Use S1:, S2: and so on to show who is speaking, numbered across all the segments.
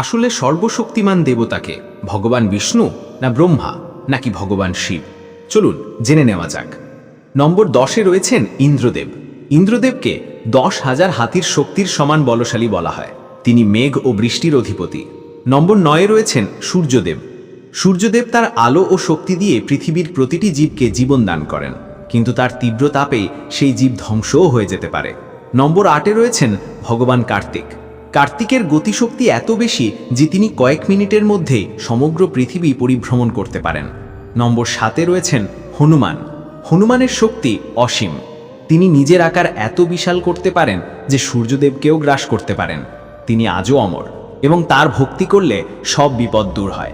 S1: আসলে সর্বশক্তিমান দেবতাকে ভগবান বিষ্ণু না ব্রহ্মা নাকি ভগবান শিব? চলুন জেনে নেওয়া যাক। নম্বর দশে রয়েছেন ইন্দ্রদেব। ইন্দ্রদেবকে দশ হাজার হাতির শক্তির সমান বলশালী বলা হয়। তিনি মেঘ ও বৃষ্টির অধিপতি। নম্বর নয়ে রয়েছেন সূর্যদেব। সূর্যদেব তার আলো ও শক্তি দিয়ে পৃথিবীর প্রতিটি জীবকে জীবন দান করেন, কিন্তু তার তীব্র তাপে সেই জীব ধ্বংসও হয়ে যেতে পারে। নম্বর আটে রয়েছেন ভগবান কার্তিক। কার্তিকের গতিশক্তি এত বেশি যে তিনি কয়েক মিনিটের মধ্যেই সমগ্র পৃথিবী পরিভ্রমণ করতে পারেন। নম্বর সাতে রয়েছেন হনুমান। হনুমানের শক্তি অসীম। তিনি নিজের আকার এত বিশাল করতে পারেন যে সূর্যদেবকেও গ্রাস করতে পারেন। তিনি আজও অমর এবং তার ভক্তি করলে সব বিপদ দূর হয়।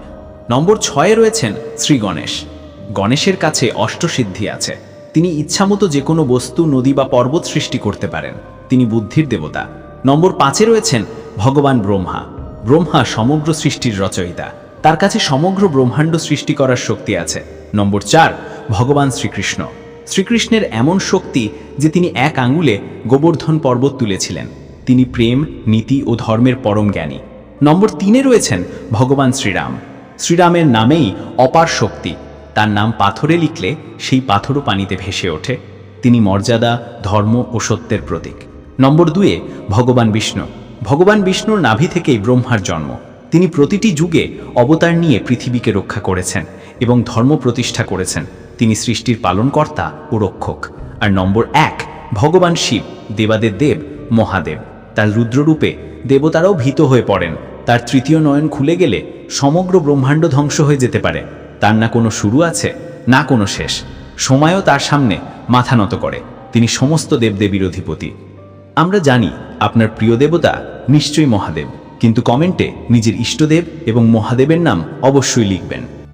S1: নম্বর ছয়ে রয়েছেন শ্রী গণেশ। গণেশের কাছে অষ্টসিদ্ধি আছে। তিনি ইচ্ছামতো যে কোনো বস্তু, নদী বা পর্বত সৃষ্টি করতে পারেন। তিনি বুদ্ধির দেবতা। নম্বর পাঁচে রয়েছেন ভগবান ব্রহ্মা। ব্রহ্মা সমগ্র সৃষ্টির রচয়িতা। তার কাছে সমগ্র ব্রহ্মাণ্ড সৃষ্টি করার শক্তি আছে। নম্বর চার, ভগবান শ্রীকৃষ্ণ। শ্রীকৃষ্ণের এমন শক্তি যে তিনি এক আঙুলে গোবর্ধন পর্বত তুলেছিলেন। তিনি প্রেম, নীতি ও ধর্মের পরম জ্ঞানী। নম্বর তিনে রয়েছেন ভগবান শ্রীরাম। শ্রীরামের নামেই অপার শক্তি। তার নাম পাথরে লিখলে সেই পাথরও পানিতে ভেসে ওঠে। তিনি মর্যাদা, ধর্ম ও সত্যের প্রতীক। নম্বর দুয়ে ভগবান বিষ্ণু। ভগবান বিষ্ণুর নাভি থেকেই ব্রহ্মার জন্ম। তিনি প্রতিটি যুগে অবতার নিয়ে পৃথিবীকে রক্ষা করেছেন এবং ধর্ম প্রতিষ্ঠা করেছেন। তিনি সৃষ্টির পালনকর্তা ও রক্ষক। আর নম্বর এক, ভগবান শিব দেবাদের দেব মহাদেব। তার রুদ্ররূপে দেবতারাও ভীত হয়ে পড়েন। তার তৃতীয় নয়ন খুলে গেলে সমগ্র ব্রহ্মাণ্ড ধ্বংস হয়ে যেতে পারে। তার না কোনো শুরু আছে, না কোনো শেষ। সময়ও তার সামনে মাথা নত করে। তিনি সমস্ত দেবদেবীর অধিপতি। আমরা জানি আপনার প্রিয় দেবতা নিশ্চয়ই মহাদেব, কিন্তু কমেন্টে নিজের ইষ্টদেব এবং মহাদেবের নাম অবশ্যই লিখবেন।